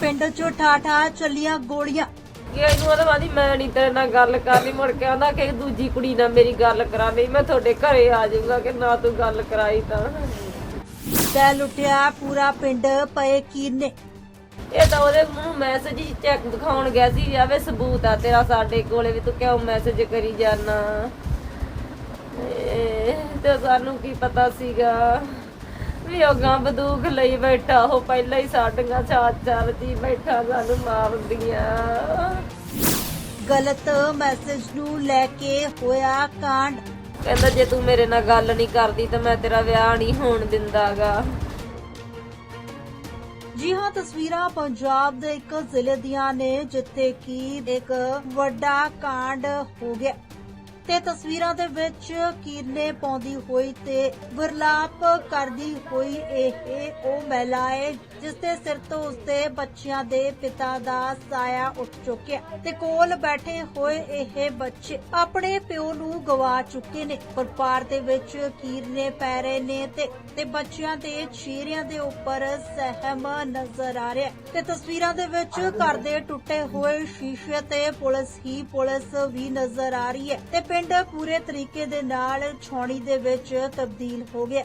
ਪਿੰਡ 'ਚ ਠਾਠਾ ਚੱਲੀਆਂ ਗੋਲੀਆਂ। ਕਿ ਇਹਨੂੰ ਉਹਦੇ ਬਾਅਦ ਹੀ ਮੈਂ ਨਹੀਂ ਤੇਰੇ ਨਾਲ ਗੱਲ ਕਰਨੀ ਮੁੜ ਕੇ ਆਂਦਾ ਕਿ ਦੂਜੀ ਕੁੜੀ ਨਾਲ ਮੇਰੀ ਗੱਲ ਕਰਾਣੀ ਮੈਂ ਤੁਹਾਡੇ ਘਰੇ ਆ ਜਾਊਂਗਾ ਕਿ ਨਾ ਤੂੰ ਗੱਲ ਕਰਾਈ ਤਾਂ। ਤੈ ਲੁੱਟਿਆ ਪੂਰਾ ਪਿੰਡ ਪਏ ਕੀਰਨੇ। ਇਹ ਤਾਂ ਉਹਦੇ ਮੂੰਹ ਮੈਸੇਜ ਹੀ ਚੈੱਕ ਦਿਖਾਉਣ ਗਿਆ ਸੀ ਆਵੇ ਸਬੂਤ ਆ ਤੇਰਾ ਸਾਡੇ ਕੋਲੇ ਵੀ ਤੂੰ ਕਿਉਂ ਮੈਸੇਜ ਕਰੀ ਇਹ ਤੇ ਸਾਨੂੰ ਕੀ ਪਤਾ ਸੀਗਾ। ਵੀ ਉਹ ਗਾਂ ਬੰਦੂਕ ਲਈ ਬੈਠਾ ਉਹ ਪਹਿਲਾਂ ਹੀ ਸਾਡੀਆਂ ਚਾਰ ਚਾਰ ਬੈਠਾ ਸਾਨੂੰ ਮਾਰਦੀਆਂ ਗਲਤ ਮੈਸੇਜ ਨੂੰ ਲੈ ਕੇ ਹੋਇਆ ਕਾਂਡ। ਕਹਿੰਦਾ ਜੇ ਤੂੰ ਮੇਰੇ ਨਾਲ ਗੱਲ ਨਹੀਂ ਕਰਦੀ ਤਾਂ ਮੈਂ ਤੇਰਾ ਵਿਆਹ ਨਹੀਂ ਹੋਣ ਦਿੰਦਾਗਾ। ਜੀ ਹਾਂ ਤਸਵੀਰਾਂ ਪੰਜਾਬ ਦੇ ਇੱਕ ਜ਼ਿਲ੍ਹੇ ਦੀਆਂ ਨੇ ਜਿੱਥੇ ਕਿ ਇੱਕ ਵੱਡਾ ਕਾਂਡ ਹੋ ਗਿਆ। ਤੇ ਤਸਵੀਰਾਂ ਦੇ ਵਿੱਚ ਕੀਰਨੇ ਪਾਉਂਦੀ ਹੋਈ ਤੇ ਵਿਰਲਾਪ ਕਰਦੀ ਹੋਈ ਇਹ ਉਹ ਮਹਿਲਾ ਹੈ ਜਿਸ ਦੇ ਸਿਰ ਤੋਂ ਉਸਦੇ ਬੱਚਿਆਂ ਦੇ ਪਿਤਾ ਦਾ ਸਾਇਆ ਉੱਠ ਚੁੱਕਿਆ ਤੇ ਕੋਲ ਬੈਠੇ ਹੋਏ ਇਹ ਬੱਚੇ ਆਪਣੇ ਪਿਓ ਨੂੰ ਗਵਾ ਚੁੱਕੇ ਨੇ। ਪਰਿਵਾਰ ਦੇ ਵਿੱਚ ਕੀਰਨੇ ਪੈ ਰਹੇ ਨੇ ਤੇ ਤੇ ਬੱਚਿਆਂ ਦੇ ਚਿਹਰਿਆਂ ਦੇ ਉੱਪਰ ਸਹਿਮ ਨਜ਼ਰ ਆ ਰਿਹਾ ਤੇ ਤਸਵੀਰਾਂ ਦੇ ਵਿੱਚ ਘਰ ਦੇ ਟੁੱਟੇ ਹੋਏ ਸ਼ੀਸ਼ੇ ਤੇ ਪੁਲਿਸ ਹੀ ਪੁਲਿਸ ਵੀ ਨਜ਼ਰ ਆ ਰਹੀ ਹੈ ਤੇ ਪਿੰਡ ਪੂਰੇ ਤਰੀਕੇ ਦੇ ਨਾਲ ਛਾਉਣੀ ਦੇ ਵਿੱਚ ਤਬਦੀਲ ਹੋ ਗਿਆ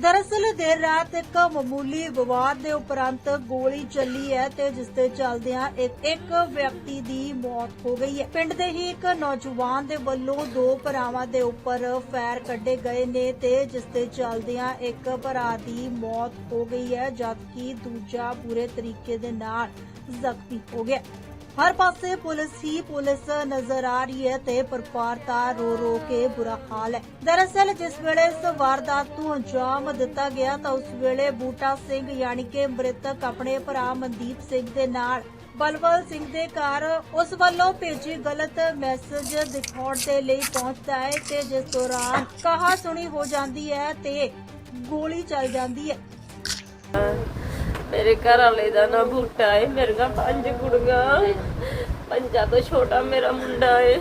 ਦਰਅਸਲ ਦੇਰ ਰਾਤ ਇੱਕ ਮਾਮੂਲੀ ਵਿਵਾਦ ਦੇ ਉਪਰੰਤ ਗੋਲੀ ਚੱਲੀ ਹੈ ਤੇ ਜਿਸ ਦੇ ਚੱਲਦਿਆਂ ਇੱਕ ਵਿਅਕਤੀ ਦੀ ਮੌਤ ਹੋ ਗਈ ਹੈ। ਪਿੰਡ ਦੇ ਹੀ ਇੱਕ ਨੌਜਵਾਨ ਦੇ ਵੱਲੋਂ ਦੋ ਭਰਾਵਾਂ ਦੇ ਉੱਪਰ ਫਾਇਰ ਕੱਢੇ ਗਏ ਨੇ ਤੇ ਜਿਸ ਦੇ ਚੱਲਦਿਆਂ ਇੱਕ ਭਰਾ ਦੀ ਮੌਤ ਹੋ ਗਈ ਹੈ, ਜਦਕਿ ਦੂਜਾ ਪੂਰੇ ਤਰੀਕੇ ਦੇ ਨਾਲ ਜ਼ਖਮੀ ਹੋ ਗਿਆ। ਹਰ ਪਾਸੇ ਪੁਲਿਸ ਹੀ ਪੁਲਿਸ ਨਜ਼ਰ ਆ ਰਹੀ ਹੈ ਤੇ ਪਰਿਵਾਰ ਰੋ ਰੋ ਕੇ ਬੁਰਾ ਹਾਲ ਹੈ। ਦਰਅਸਲ ਜਿਸ ਵੇਲੇ ਇਸ ਵਾਰਦਾਤ ਨੂੰ ਅੰਜਾਮ ਦਿੱਤਾ ਗਿਆ ਤਾਂ ਉਸ ਵੇਲੇ ਬੂਟਾ ਸਿੰਘ ਯਾਨੀ ਕਿ ਮ੍ਰਿਤਕ ਆਪਣੇ ਭਰਾ ਮਨਦੀਪ ਸਿੰਘ ਦੇ ਨਾਲ ਬਲਵਲ ਸਿੰਘ ਦੇ ਘਰ ਉਸ ਵੱਲੋਂ ਭੇਜੀ ਗਲਤ ਮੈਸੇਜ ਦਿਖਾਉਣ ਦੇ ਲਈ ਪਹੁੰਚਦਾ ਹੈ ਤੇ ਜਿਸ ਦੌਰਾਨ ਕਹਾ ਸੁਣੀ ਹੋ ਜਾਂਦੀ ਹੈ ਤੇ ਗੋਲੀ ਚੱਲ ਜਾਂਦੀ ਹੈ। ਮੇਰੇ ਘਰ ਵਾਲੇ ਦਾ ਨਾਂ ਬੂਟਾ ਏ, ਮੇਰੇ ਮੇਰੀਆਂ ਪੰਜ ਕੁੜੀਆਂ ਪੰਜਾਂ ਤੋਂ ਛੋਟਾ ਮੇਰਾ ਮੁੰਡਾ ਏ।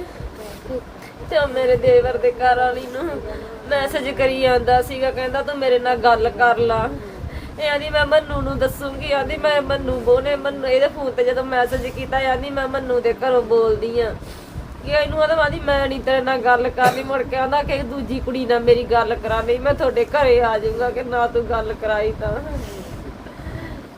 ਤੇ ਉਹ ਮੇਰੇ ਦੇਵਰ ਦੇ ਘਰ ਵਾਲੀ ਨੂੰ ਮੈਸੇਜ ਕਰੀ ਜਾਂਦਾ ਸੀਗਾ, ਕਹਿੰਦਾ ਤੂੰ ਮੇਰੇ ਨਾਲ ਗੱਲ ਕਰ ਲਾ। ਇਹ ਆਂਦੀ, ਮੈਂ ਮੰਨੂ ਨੂੰ ਦੱਸੂਗੀ। ਆਂਦੀ, ਮੈਂ ਮੰਨੂ ਬੋਨੇ ਮੰਨੂ ਇਹਦੇ ਫੋਨ ਤੇ ਜਦੋਂ ਮੈਸੇਜ ਕੀਤਾ ਆਂਦੀ, ਮੈਂ ਮੰਨੂ ਦੇ ਘਰੋਂ ਬੋਲਦੀ ਆ। ਕਿ ਇਹਨੂੰ ਆਦਾ, ਆਂਦੀ, ਮੈਂ ਨਹੀਂ ਤੇਰੇ ਨਾਲ ਗੱਲ ਕਰਨੀ। ਮੁੜ ਕੇ ਆਂਦਾ ਕਿ ਦੂਜੀ ਕੁੜੀ ਨਾਲ ਮੇਰੀ ਗੱਲ ਕਰਾ ਲਈ। ਮੈਂ ਤੁਹਾਡੇ ਘਰੇ ਆ ਜਾਊਂਗਾ ਕਿ ਨਾ ਤੂੰ ਗੱਲ ਕਰਾਈ ਤਾਂ।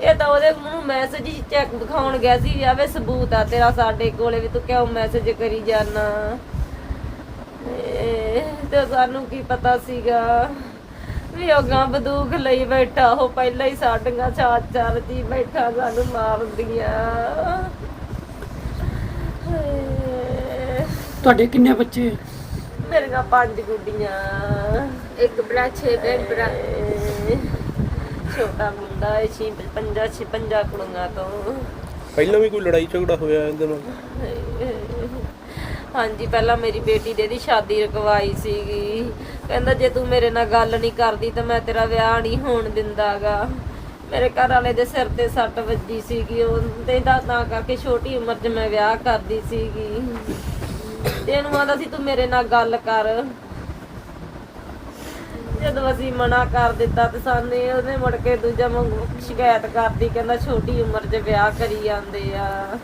ਇਹ ਤਾਂ ਉਹਦੇ ਮੂੰਹ ਮੈਸੇਜ ਹੀ ਚੈੱਕ ਦਿਖਾਉਣ ਗਿਆ ਸੀ ਆਵੇ ਸਬੂਤ ਆ ਤੇਰਾ ਸਾਡੇ ਕੋਲੇ ਵੀ ਤੂੰ ਕਿਉਂ ਮੈਸੇਜ ਕਰੀ ਜਾਨਾ। ਇਹ ਤੇ ਸਾਨੂੰ ਕੀ ਪਤਾ ਸੀਗਾ ਵੀ ਉਹ ਗਾਂ ਬੰਦੂਕ ਲਈ ਬੈਠਾ ਉਹ ਪਹਿਲਾਂ ਹੀ ਸਾਡੀਆਂ ਚਾਰ ਚਾਰ ਬੈਠਾ ਸਾਨੂੰ ਮਾਰਦੀਆਂ। ਤੁਹਾਡੇ ਕਿੰਨੇ ਬੱਚੇ ਮੇਰੀਆਂ ਪੰਜ ਗੁੱਡੀਆਂ। ਇੱਕ ਭਰਾ ਛੇ ਭੈਣ ਭਰਾ। ਹਾਏ। ਛੋਟਾ ਮੁੰਡਾ ਹੈ ਛੇ ਪੰਜਾ ਛੇ ਪੰਜਾ ਕੁੜੀਆਂ ਤੋਂ। ਪਹਿਲਾਂ ਵੀ ਕੋਈ ਲੜਾਈ ਝਗੜਾ ਹੋਇਆ ਇਹਦੇ ਨਾਲ? ਹਾਂਜੀ ਪਹਿਲਾਂ ਮੇਰੀ ਬੇਟੀ ਦੇ ਦੀ ਸ਼ਾਦੀ ਰਕਵਾਈ ਸੀਗੀ। ਕਹਿੰਦਾ ਜੇ ਤੂੰ ਮੇਰੇ ਨਾਲ ਗੱਲ ਨਹੀਂ ਕਰਦੀ ਤਾਂ ਮੈਂ ਤੇਰਾ ਵਿਆਹ ਨਹੀਂ ਹੋਣ ਦਿੰਦਾਗਾ। ਮੇਰੇ ਘਰ ਵਾਲੇ ਦੇ ਸਿਰ ਤੇ ਸੱਟ ਵੱਜੀ ਸੀਗੀ। ਉਹਦੇ ਦਾ ਤਾਂ ਕਰਕੇ ਛੋਟੀ ਉਮਰ 'ਚ ਮੈਂ ਵਿਆਹ ਕਰਦੀ ਸੀਗੀ। ਤੇ ਇਹਨੂੰ ਆਦਾ ਸੀ ਤੂੰ ਮੇਰੇ ਨਾਲ ਗੱਲ ਕਰ। ਜਦੋਂ ਅਸੀਂ ਮਨਾ ਕਰ ਦਿੱਤਾ ਤੇ ਸਾਨੇ ਉਹਨੇ ਮੁੜ ਕੇ ਦੂਜਾ ਮੰਗੂ ਸ਼ਿਕਾਇਤ ਕਰਦੀ ਕਹਿੰਦਾ ਛੋਟੀ ਉਮਰ 'ਚ ਵਿਆਹ ਕਰੀ ਜਾਂਦੇ ਆ।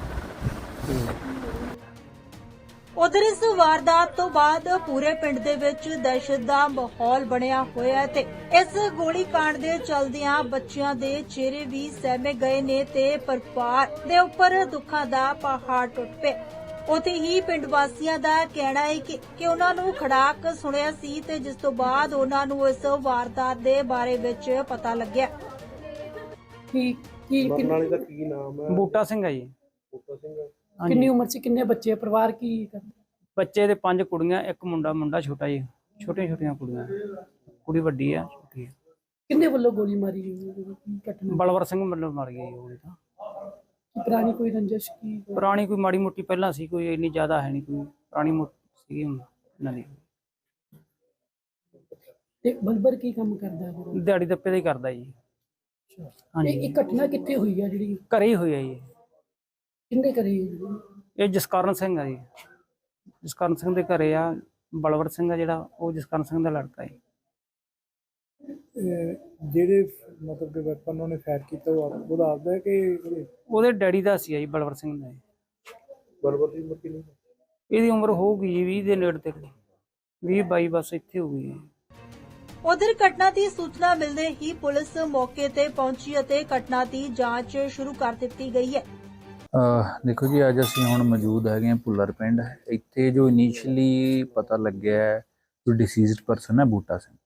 ਉਧਰ ਇਸ ਵਾਰਦਾਤ ਤੋਂ ਬਾਅਦ ਪੂਰੇ ਪਿੰਡ ਦੇ ਵਿੱਚ ਦਹਿਸ਼ਤ ਦਾ ਮਾਹੌਲ ਬਣਿਆ ਹੋਇਆ ਹੈ ਤੇ ਇਸ ਗੋਲੀ ਕਾਂਡ ਦੇ ਚਲਦਿਆਂ ਬੱਚਿਆਂ ਦੇ ਚਿਹਰੇ ਵੀ ਸਹਿਮੇ ਗਏ ਨੇ ਤੇ ਪਰਿਵਾਰ ਦੇ ਉੱਪਰ ਦੁੱਖਾਂ ਦਾ ਪਹਾੜ ਟੁੱਟ ਪਿਆ। ਉਥੇ ਹੀ ਪਿੰਡ ਵਾਸੀਆਂ ਦਾ ਕਹਿਣਾ ਹੈ ਕਿ ਕਿ ਉਹਨਾਂ ਨੂੰ ਖੜਾਕ ਸੁਣਿਆ ਸੀ ਤੇ ਜਿਸ ਤੋਂ ਬਾਅਦ ਉਹਨਾਂ ਨੂੰ ਇਸ ਵਾਰਦਾਤ ਦੇ ਬਾਰੇ ਵਿੱਚ ਪਤਾ ਲੱਗਿਆ। ਕੀ ਕੀ ਮਰਨ ਕਿੰਨ- ਵਾਲੇ ਦਾ ਕੀ ਨਾਮ ਹੈ? ਬੂਟਾ ਸਿੰਘ ਆ ਜੀ। ਬੂਟਾ ਸਿੰਘ ਹਾਂਜੀ। ਕਿੰਨੀ ਉਮਰ 'ਚ ਕਿੰਨੇ ਬੱਚੇ ਪਰਿਵਾਰ ਕੀ ਕਰਦਾ? ਬੱਚੇ ਦੇ ਪੰਜ ਕੁੜੀਆਂ ਇੱਕ ਮੁੰਡਾ ਮੁੰਡਾ ਛੋਟਾ ਜੀ। ਛੋਟੀਆਂ ਛੋਟੀਆਂ ਕੁੜੀਆਂ। ਕੁੜੀ ਵੱਡੀ ਆ ਛੋਟੀ ਆ ਕਿੰਨੇ ਵੱਲੋਂ ਗੋਲੀ ਮਾਰੀ ਗਈ? ਘਟਨਾ? ਬਲਵਰ ਸਿੰਘ ਮਤਲਬ ਮਰ ਗਿਆ ਜੀ ਉਹ ਵੀ ਤਾਂ। ਪੁਰਾਣੀ ਕੋਈ ਰੰਜਿਸ਼ ਕੀ ਪੁਰਾਣੀ ਕੋਈ ਮਾੜੀ ਮੋਟੀ ਪਹਿਲਾਂ ਸੀ ਕੋਈ ਇੰਨੀ ਜ਼ਿਆਦਾ ਹੈ ਨਹੀਂ ਕੋਈ। ਪੁਰਾਣੀ ਮੋਟੀ ਸੀ ਇਹਨਾਂ ਦੀ। ਤੇ ਬਲਬਰ ਕੀ ਕੰਮ ਕਰਦਾ ਹੈ ਦਿਹਾੜੀ ਦੱਪੇ ਦਾ ਹੀ ਕਰਦਾ ਜੀ। ਇਹ ਹਾਂਜੀ। ਇਹ ਘਟਨਾ ਕਿੱਥੇ ਹੋਈ ਆ ਜਿਹੜੀ? ਘਰੇ ਹੀ ਹੋਇਆ ਜੀ। ਕਿੰਨੇ ਕਰੀ ਇਹ ਜਸਕਰਨ ਸਿੰਘ ਆ ਜੀ। ਜਸਕਰਨ ਸਿੰਘ ਦੇ ਘਰੇ ਆ ਬਲਵਰ ਸਿੰਘ ਆ ਜਿਹੜਾ ਉਹ ਜਸਕਰਨ ਸਿੰਘ ਦਾ ਲੜਕਾ ਹੈ। ਜਿਹੜੇ ਮਤਲਬ ਕਿ ਵੈਪਨ ਉਹਨੇ ਫਾਇਰ ਕੀਤਾ ਉਹ ਆਪ- ਉਹਦਾ ਆਪਦਾ ਹੈ ਕਿ ਉਹਦੇ? ਡੈਡੀ ਦਾ ਸੀ ਜੀ ਬਲਵਰ ਸਿੰਘ ਦਾ ਜੀ। ਬਰਬਰ ਦੀ ਮੁੱਕੀ ਨਹੀਂ ਇਹਦੀ ਉਮਰ ਹੋਊਗੀ ਜੀ 20 ਦੇ ਨੇੜੇ ਤੇੜੇ। 20 22 ਬਸ ਇੱਥੇ ਹੋਊਗੀ ਜੀ। ਉਧਰ ਘਟਨਾ ਦੀ ਸੂਚਨਾ ਮਿਲਦੇ ਹੀ ਪੁਲਿਸ ਮੌਕੇ ਤੇ ਪਹੁੰਚੀ ਅਤੇ ਘਟਨਾ ਦੀ ਜਾਂਚ ਸ਼ੁਰੂ ਕਰ ਦਿੱਤੀ ਗਈ ਹੈ। ਅਹ ਦੇਖੋ ਜੀ ਅੱਜ ਅਸੀਂ ਹੁਣ ਮੌਜੂਦ ਹੈਗੇ ਹਾਂ ਭੁੱਲਰ ਪਿੰਡ। ਇੱਥੇ ਜੋ ਇਨੀਸ਼ੀਅਲੀ ਪਤਾ ਲੱਗਿਆ ਹੈ, ਜੋ ਡਿਸੀਜ਼ਡ ਪਰਸਨ ਹੈ ਬੂਟਾ ਸਿੰਘ।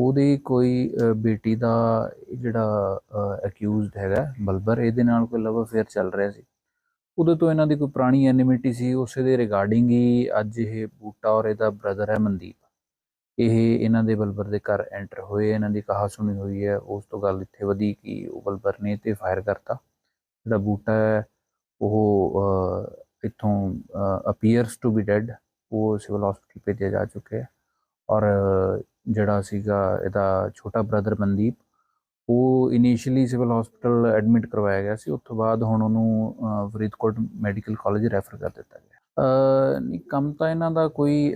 ਉਹਦੀ ਕੋਈ ਬੇਟੀ ਦਾ ਜਿਹੜਾ ਅਕਿਊਜ਼ਡ ਹੈਗਾ ਬਲਬਰ ਇਹਦੇ ਨਾਲ ਕੋਈ ਲਵ ਅਫੇਅਰ ਚੱਲ ਰਿਹਾ ਸੀ। ਉਹਦੇ ਤੋਂ ਇਹਨਾਂ ਦੀ ਕੋਈ ਪੁਰਾਣੀ ਐਨਿਮਿਟੀ ਸੀ ਉਸੇ ਦੇ ਰਿਗਾਰਡਿੰਗ ਹੀ ਅੱਜ ਇਹ ਬੂਟਾ ਔਰ ਇਹਦਾ ਬ੍ਰਦਰ ਹੈ ਮਨਦੀਪ। ਇਹ ਇਹਨਾਂ ਦੇ ਬਲਬਰ ਦੇ ਘਰ ਐਂਟਰ ਹੋਏ ਇਹਨਾਂ ਦੀ ਕਹਾ ਸੁਣੀ ਹੋਈ ਹੈ। ਉਸ ਤੋਂ ਗੱਲ ਇੱਥੇ ਵਧੀ ਕਿ ਉਹ ਬਲਬਰ ਨੇ ਤੇ ਫਾਇਰ ਕਰਤਾ। ਜਿਹੜਾ ਬੂਟਾ ਹੈ ਉਹ ਅਹ, ਇੱਥੋਂ ਅਪੀਅਰਸ ਟੂ ਬੀ ਡੈਡ ਉਹ ਸਿਵਲ ਹਸਪੀਟਲ ਭੇਜਿਆ ਜਾ ਚੁੱਕਿਆ ਹੈ। ਔਰ ਜਿਹੜਾ ਸੀਗਾ ਇਹਦਾ ਛੋਟਾ ਬ੍ਰਦਰ ਮਨਦੀਪ ਉਹ ਇਨੀਸ਼ੀਅਲੀ ਸਿਵਲ ਹਸਪੀਟਲ ਐਡਮਿਟ ਕਰਵਾਇਆ ਗਿਆ ਸੀ। ਉਸ ਤੋਂ ਬਾਅਦ ਹੁਣ ਉਹਨੂੰ ਫਰੀਦਕੋਟ ਮੈਡੀਕਲ ਕਾਲਜ ਰੈਫਰ ਕਰ ਦਿੱਤਾ ਗਿਆ। ਨਹੀਂ ਕੰਮ ਤਾਂ ਇਹਨਾਂ ਦਾ ਕੋਈ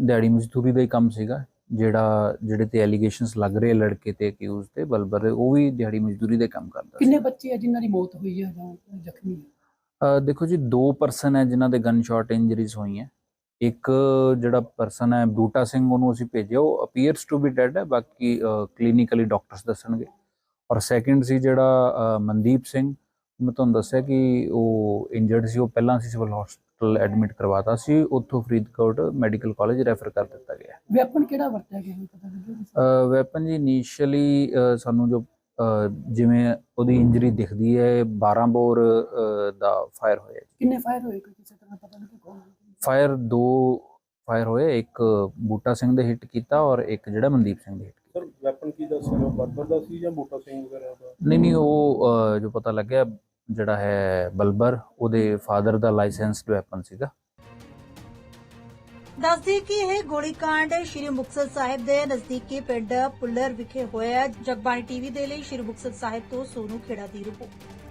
ਦਿਹਾੜੀ ਮਜ਼ਦੂਰੀ ਦਾ ਹੀ ਕੰਮ ਸੀਗਾ। ਜਿਹੜਾ ਜਿਹੜੇ ਤੇ ਐਲੀਗੇਸ਼ਨਸ ਲੱਗ ਰਹੇ ਲੜਕੇ ਤੇ ਅਕਿਊਜ਼ ਤੇ ਬਲਬਰ ਉਹ ਵੀ ਦਿਹਾੜੀ ਮਜ਼ਦੂਰੀ ਦੇ ਕੰਮ ਕਰਦਾ ਕਿੰਨੇ ਬੱਚੇ ਆ ਜਿਨ੍ਹਾਂ ਦੀ ਮੌਤ ਹੋਈ ਆ ਜਾਂ ਜ਼ਖਮੀ ਦੇਖੋ ਜੀ ਦੋ ਪਰਸਨ ਹੈ ਜਿਨ੍ਹਾਂ ਦੇ ਗਨ ਸ਼ਾਟ ਇੰਜਰੀਜ਼ ਹੋਈਆਂ। ਇੱਕ ਜਿਹੜਾ ਪਰਸਨ ਹੈ ਬੂਟਾ ਸਿੰਘ ਉਹਨੂੰ ਅਸੀਂ ਭੇਜਿਆ ਉਹ ਅਪੀਅਰਸ ਟੂ ਬੀ ਡੈਡ ਹੈ ਬਾਕੀ ਕਲੀਨਿਕਲੀ ਡਾਕਟਰਸ ਦੱਸਣਗੇ। ਔਰ ਸੈਕਿੰਡ ਸੀ ਜਿਹੜਾ ਮਨਦੀਪ ਸਿੰਘ ਮੈਂ ਤੁਹਾਨੂੰ ਦੱਸਿਆ ਕਿ ਉਹ ਇੰਜਰਡ ਸੀ ਉਹ ਪਹਿਲਾਂ ਸੀ ਸਿਵਲ ਹਸਪੀਟਲ ਐਡਮਿਟ ਕਰਵਾਤਾ ਸੀ ਉੱਥੋਂ ਫਰੀਦਕੋਟ ਮੈਡੀਕਲ ਕਾਲਜ ਰੈਫਰ ਕਰ ਦਿੱਤਾ ਗਿਆ ਵੈਪਨ ਕਿਹੜਾ ਵਰਤਿਆ ਗਿਆ ਪਤਾ ਲੱਗਿਆ ਵੈਪਨ ਜੀ ਇਨੀਸ਼ੀਅਲੀ ਸਾਨੂੰ ਜੋ ਜਿਵੇਂ ਉਹਦੀ ਇੰਜਰੀ ਦਿਖਦੀ ਹੈ 12 ਬੋਰ ਦਾ ਫਾਇਰ ਹੋਇਆ ਕਿੰਨੇ ਫਾਇਰ ਹੋਏ ਕੋਈ ਕਿਸੇ ਤਰ੍ਹਾਂ ਪਤਾ ਲੱਗਿਆ ਕੌਣ? ਫਾਇਰ ਦੋ ਫਾਇਰ ਹੋਏ ਇੱਕ ਬੂਟਾ ਸਿੰਘ ਦੇ ਹਿੱਟ ਕੀਤਾ ਔਰ ਇੱਕ ਜਿਹੜਾ ਮਨਦੀਪ ਸਿੰਘ ਦੇ ਹਿੱਟ ਕੀਤਾ। ਸਰ ਵੈਪਨ ਕੀ ਦਾ ਸੀ ਬਰਬਰ ਦਾ ਸੀ ਜਾਂ ਬੂਟਾ ਸਿੰਘ ਵਗੈਰਾ ਦਾ? ਨਹੀਂ ਨਹੀਂ ਉਹ ਅਹ, ਜੋ ਪਤਾ ਲੱਗਿਆ ਜਿਹੜਾ ਹੈ ਬਲਬਰ ਉਹਦੇ ਫਾਦਰ ਦਾ ਲਾਇਸੈਂਸਡ ਵੈਪਨ ਸੀਗਾ। ਦੱਸਦੀ ਕਿ ਇਹ ਗੋਲੀकांड ਸ਼੍ਰੀ ਮੁਕਤਸਰ ਸਾਹਿਬ ਦੇ ਨਜ਼ਦੀਕੀ ਪਿੰਡ ਪੁੱਲਰ ਵਿਖੇ ਹੋਇਆ ਹੈ। ਜਗਬਾਣੀ ਟੀਵੀ ਦੇ ਲਈ ਸ਼੍ਰੀ ਮੁਕਤਸਰ ਸਾਹਿਬ ਤੋਂ ਸੋਨੂ ਖੇੜਾ ਦੀ ਰਿਪੋਰਟ।